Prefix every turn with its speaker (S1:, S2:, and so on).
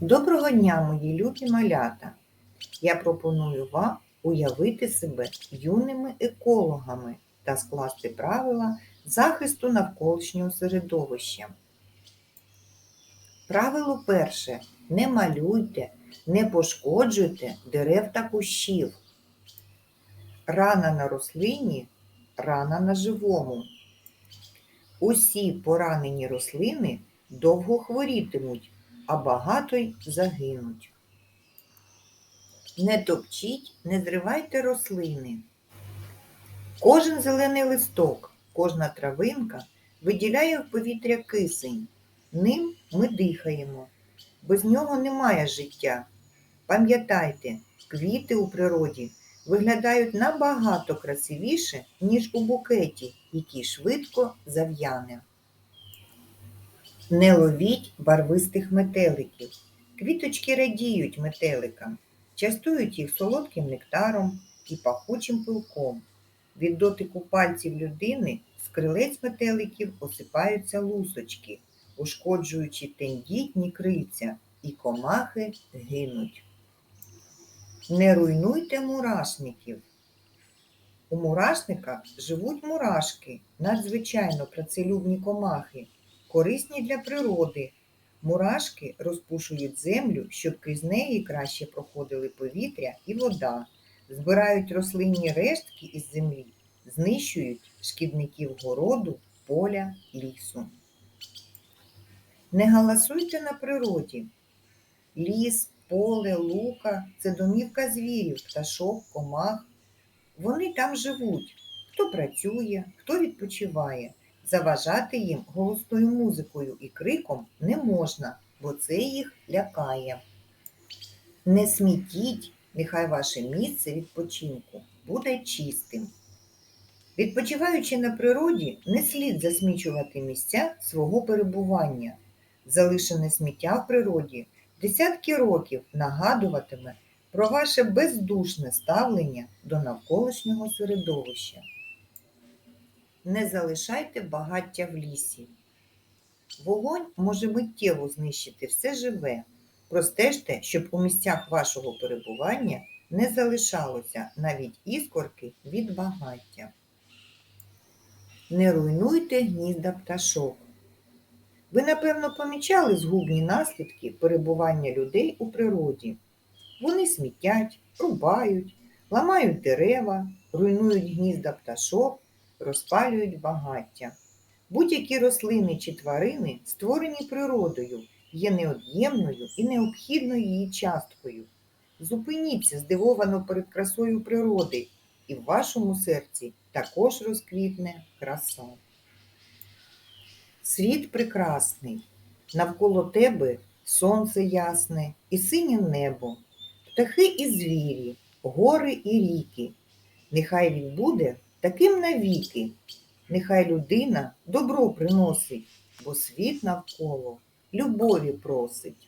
S1: Доброго дня, мої любі малята! Я пропоную вам уявити себе юними екологами та скласти правила захисту навколишнього середовища. Правило перше. Не малюйте, не пошкоджуйте дерев та кущів. Рана на рослині рана на живому. Усі поранені рослини довго хворітимуть, а багато й загинуть. Не топчіть, не зривайте рослини. Кожен зелений листок, кожна травинка виділяє в повітря кисень. Ним ми дихаємо. Без нього немає життя. Пам'ятайте, квіти у природі виглядають набагато красивіше, ніж у букеті, який швидко зав'яне. Не ловіть барвистих метеликів. Квіточки радіють метеликам, частують їх солодким нектаром і пахучим пилком. Від дотику пальців людини з крилець метеликів осипаються лусочки, ушкоджуючи тендітні крильця, і комахи гинуть. Не руйнуйте мурашників. У мурашника живуть мурашки, надзвичайно працелюбні комахи, корисні для природи. Мурашки розпушують землю, щоб крізь неї краще проходили повітря і вода, збирають рослинні рештки із землі, знищують шкідників городу, поля, лісу. Не галасуйте на природі. Ліс, поле, лука це домівка звірів, пташок, комах. Вони там живуть. Хто працює, хто відпочиває. Заважати їм голосною музикою і криком не можна, бо це їх лякає. Не смітіть, нехай ваше місце відпочинку буде чистим. Відпочиваючи на природі, не слід засмічувати місця свого перебування. Залишене сміття в природі десятки років нагадуватиме про ваше бездушне ставлення до навколишнього середовища. Не залишайте багаття в лісі. Вогонь може миттєво знищити все живе. Простежте, щоб у місцях вашого перебування не залишалося навіть іскорки від багаття. Не руйнуйте гнізда пташок. Ви, напевно, помічали згубні наслідки перебування людей у природі. Вони смітять, рубають, ламають дерева, руйнують гнізда пташок, розпалюють багаття. Будь-які рослини чи тварини, створені природою, є неод'ємною і необхідною її часткою. Зупиніться здивовано перед красою природи, і в вашому серці також розквітне краса. Світ прекрасний, навколо тебе сонце ясне і синє небо, птахи і звірі, гори і ріки. Нехай він буде таким навіки, нехай людина добро приносить, бо світ навколо любові просить.